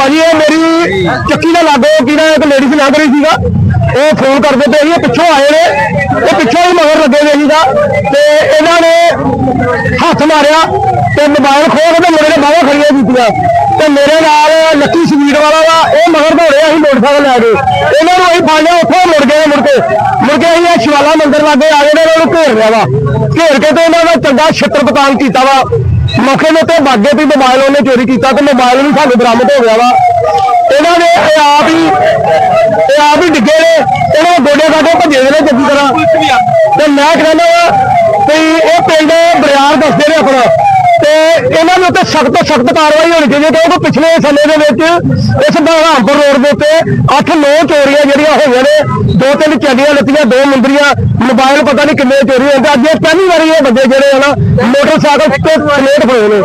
ਭਾਜੀ, ਇਹ ਮੇਰੀ ਚੱਕੀ ਦਾ ਲਾਗੋ ਕਿਹੜਾ ਇੱਕ ਲੇਡੀਜ਼ ਲੰਘ ਰਹੀ ਸੀਗਾ। ਉਹ ਫੋਨ ਕਰਦੇ ਪਏ ਸੀ, ਇਹ ਪਿੱਛੋਂ ਆਏ ਨੇ। ਇਹ ਪਿੱਛੋਂ ਹੀ ਮਗਰ ਲੱਗੇ ਹੋਏ ਸੀਗਾ। ਤੇ ਇਹਨਾਂ ਨੇ ਹੱਥ ਮਾਰਿਆ ਤੇ ਮੋਬਾਈਲ ਖੋਹ ਕੇ ਤੇ ਮੇਰੇ ਨੇ ਬਾਹਾਂ ਖੜੀਆਂ ਕੀਤੀਆਂ। ਤੇ ਮੇਰੇ ਨਾਲ ਲੱਕੀ ਸਵੀਟ ਵਾਲਾ ਵਾ ਇਹ ਮਗਰ ਦੌੜਿਆ ਅਸੀਂ ਮੋਟਰਸਾਈਕਲ ਲੈ ਕੇ। ਇਹਨਾਂ ਨੂੰ ਅਸੀਂ ਫੜ ਲਿਆ, ਉੱਥੋਂ ਮੁੜ ਗਏ ਮੁੜ ਕੇ। ਮੁੜ ਕੇ ਅਸੀਂ ਇਹ ਸ਼ਿਵਾਲਾ ਮੰਦਿਰ ਲਾਗੇ ਆ ਗਏ ਨੇ ਇਹਨਾਂ ਨੂੰ ਘੇਰ ਲਿਆ ਵਾ। ਘੇਰ ਕੇ ਤੇ ਇਹਨਾਂ ਦਾ ਚੰਗਾ ਛਿੱਤਰ ਪਤਾਨ ਕੀਤਾ ਵਾ। ਮੌਕੇ ਦੇ ਉੱਤੇ ਬਾਗੇ ਵੀ ਮੋਬਾਈਲ ਉਹਨੇ ਚੋਰੀ ਕੀਤਾ ਤੇ ਮੋਬਾਈਲ ਵੀ ਸਾਨੂੰ ਬਰਾਮਦ ਹੋ ਗਿਆ ਵਾ। ਇਹਨਾਂ ਨੇ ਇਹ ਆਪ ਹੀ, ਇਹ ਆਪ ਹੀ ਡਿੱਗੇ ਨੇ, ਇਹਨਾਂ ਦੇ ਗੋਡੇ ਗਾਡੇ ਭੱਜੇ ਦੇ ਨੇ ਚੰਗੀ ਤਰ੍ਹਾਂ। ਤੇ ਮੈਂ ਕਹਿੰਦਾ ਵਾ ਵੀ ਇਹ ਪਿੰਡ ਬਰਿਆਰ ਦੱਸਦੇ ਨੇ ਆਪਣਾ। ਤੇ ਇਹਨਾਂ ਦੇ ਉੱਤੇ ਸਖਤ ਤੋਂ ਸਖਤ ਕਾਰਵਾਈ ਹੋਣੀ ਚਾਹੀਦੀ ਹੈ ਕਿਉਂਕਿ ਪਿਛਲੇ ਸਮੇਂ ਦੇ ਵਿੱਚ ਇਸ ਬਹਾਰਾਮਪੁਰ ਰੋਡ ਦੇ ਉੱਤੇ 8-9 ਚੋਰੀਆਂ ਜਿਹੜੀਆਂ ਹੋਈਆਂ ਨੇ ਦੋ ਤਿੰਨ ਚੱਲੀਆਂ ਲੱਤੀਆਂ ਦੋ ਮੁੰਦਰੀਆਂ ਮੋਬਾਈਲ ਪਤਾ ਨਹੀਂ ਕਿੰਨੇ ਚੋਰੀ ਹੋਏ ਅੱਜ ਇਹ ਪਹਿਲੀ ਵਾਰੀ ਇਹ ਬੰਦੇ ਜਿਹੜੇ ਆ ਨਾ ਮੋਟਰਸਾਈਕਲ ਤੇ ਸਲੇਟ ਫੜੇ ਨੇ।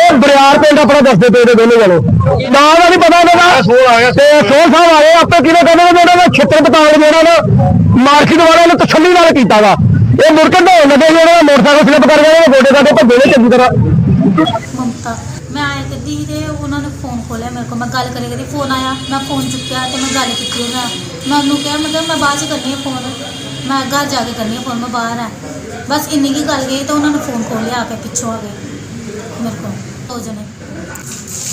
ਇਹ ਬਰਿਆਰ ਪਿੰਡ ਆਪਣਾ ਦੱਸਦੇ ਪਏ ਨੇ ਦੋਨੇ ਜਣੇ। ਨਾਂ ਦਾ ਨਹੀਂ ਪਤਾ ਇਹਨਾਂ ਦਾ। ਸੋਹ ਆ ਗਿਆ ਤੇ ਸੋਹ ਸਾਹਿਬ ਆਏ ਆਪੇ ਕਿਹਨੇ ਕਹਿੰਦੇ ਨੇ ਜਿਹੜਾ ਛਿੱਤਰ ਪਤਾਲ ਜਿਹੜਾ ਨਾ ਮਾਰਕੀਟ ਵਾਲਿਆਂ ਨੇ ਤਸੱਲੀ ਨਾਲ ਕੀਤਾ ਵਾ। ਇਹ ਮੁੜ ਕੇ ਲੱਗੇ ਜਿਹੜਾ ਮੋਟਰਸਾਈਕਲ ਸਲਿੱਪ ਕਰ ਗਿਆ ਗੋਡੇ ਗਾਡੇ ਭੱਜੇ ਨੇ ਚੰਗੀ ਤਰ੍ਹਾਂ। ਮਮਤਾ, ਮੈਂ ਆਇਆ ਕਰਦੀ ਸੀ ਤੇ ਉਹਨਾਂ ਨੇ ਫੋਨ ਖੋਲਿਆ ਮੇਰੇ ਕੋਲ, ਮੈਂ ਗੱਲ ਕਰੀ ਫੋਨ ਆਇਆ, ਮੈਂ ਫੋਨ ਚੁੱਕਿਆ ਤੇ ਮੈਂ ਗੱਲ ਕੀਤੀ ਉਹਨਾਂ ਨਾਲ। ਮੈਂ ਉਹਨੂੰ ਕਿਹਾ ਮਤਲਬ ਮੈਂ ਬਾਅਦ ਚ ਕਰਨੀ ਹੈ ਫੋਨ ਮੈਂ ਘਰ ਜਾ ਕੇ ਕਰਨੀ ਹੈ ਫੋਨ ਮੈਂ ਬਾਹਰ ਆ। ਬਸ ਇੰਨੀ ਕੀ ਗੱਲ ਗਈ ਤਾਂ ਉਹਨਾਂ ਨੇ ਫੋਨ ਖੋਲਿਆ ਆ ਕੇ ਪਿੱਛੋਂ ਆ ਗਏ ਮੇਰੇ ਕੋਲ, ਦੋ ਜਣੇ।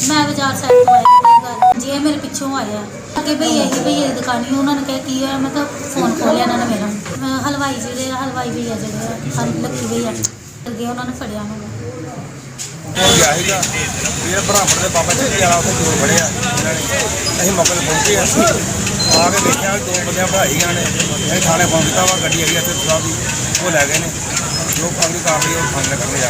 ਮੈਂ ਬਾਜ਼ਾਰ ਸਾਈਡ ਤੋਂ ਆਈ ਗੱਲ ਜੀ ਇਹ ਮੇਰੇ ਪਿੱਛੋਂ ਆਇਆ ਅੱਗੇ ਭਈਆ ਹੀ ਭਈਆ ਦੀ ਦੁਕਾਨ ਸੀ ਉਹਨਾਂ ਨੇ ਕਿਹਾ ਕੀ ਹੋਇਆ? ਮੈਂ ਤਾਂ ਫੋਨ ਖੋਲਿਆ ਇਹਨਾਂ ਨੇ ਮੇਰਾ। ਮੈਂ ਹਲਵਾਈ ਜਿਹੜੇ ਆ, ਹਲਵਾਈ ਭਈਆ ਜਿਹੜੇ ਆ, ਹਰ ਲੱਕੀ ਭਈਆ ਅੱਗੇ ਉਹਨਾਂ ਨੇ ਫੜਿਆ ਮੈਨੂੰ ਹੋ ਗਿਆ ਸੀਗਾ ਫਿਰ ਬਰਾਬਰ ਦੇ ਬਾਬਾ ਜੀ ਵਾਲਾ ਉੱਥੇ ਚੋਰ ਫੜਿਆ ਇਹਨਾਂ ਨੇ। ਅਸੀਂ ਮੌਕੇ ਤੇ ਪਹੁੰਚੇ ਆ ਆ ਕੇ ਦੇਖਿਆ ਦੋ ਬੰਦਿਆਂ ਭਰਾਈਆਂ ਨੇ ਅਸੀਂ ਥਾਣੇ ਫੋਨ ਕੀਤਾ ਵਾ ਗੱਡੀ ਆਈ ਇੱਥੇ ਸਾਹਿਬ ਦੀ ਉਹ ਲੈ ਗਏ ਨੇ ਜੋ ਕਾਨੂੰਨੀ ਕਾਰਵਾਈ ਉਹ ਥਾਣੇ ਕਰਨੇ ਜਾ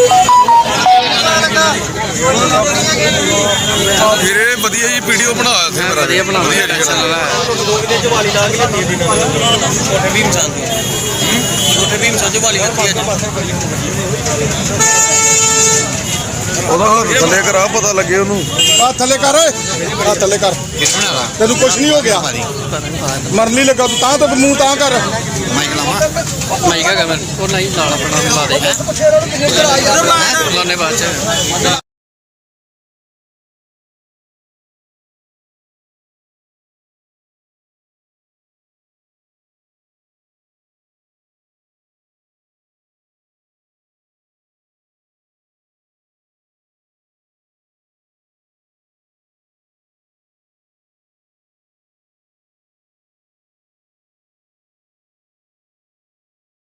ਵਧੀਆ ਜੀ ਵੀਡੀਓ ਬਣਾਇਆ ਸੀ ਮੇਰਾ ਵਧੀਆ ਬਣਾ ਵਧੀਆ ਲਿਆ ਜੀ। ਟੈਨਸ਼ਨ ਨਾ ਲੈ ਉਹਦਾ ਹੱਥ ਥੱਲੇ ਕਰਾ ਪਤਾ ਲੱਗੇ ਉਹਨੂੰ। ਆ ਥੱਲੇ ਕਰ ਆ ਥੱਲੇ ਕਰ। ਤੈਨੂੰ ਕੁਛ ਨਹੀਂ ਹੋ ਗਿਆ। ਮਰਨ ਨਹੀਂ ਲੱਗਾ ਤੂੰ ਤਾਂ ਤਾਂ ਮੂੰਹ ਤਾਂ ਕਰ। ਮਾਈਕ ਹੈਗਾ ਮੈਂ ਉਹ ਨਹੀਂ ਨਾਲ ਆਪਣਾ ਲਾ ਦੇ। ਲਾਣੇ ਬਾਅਦ ਚ।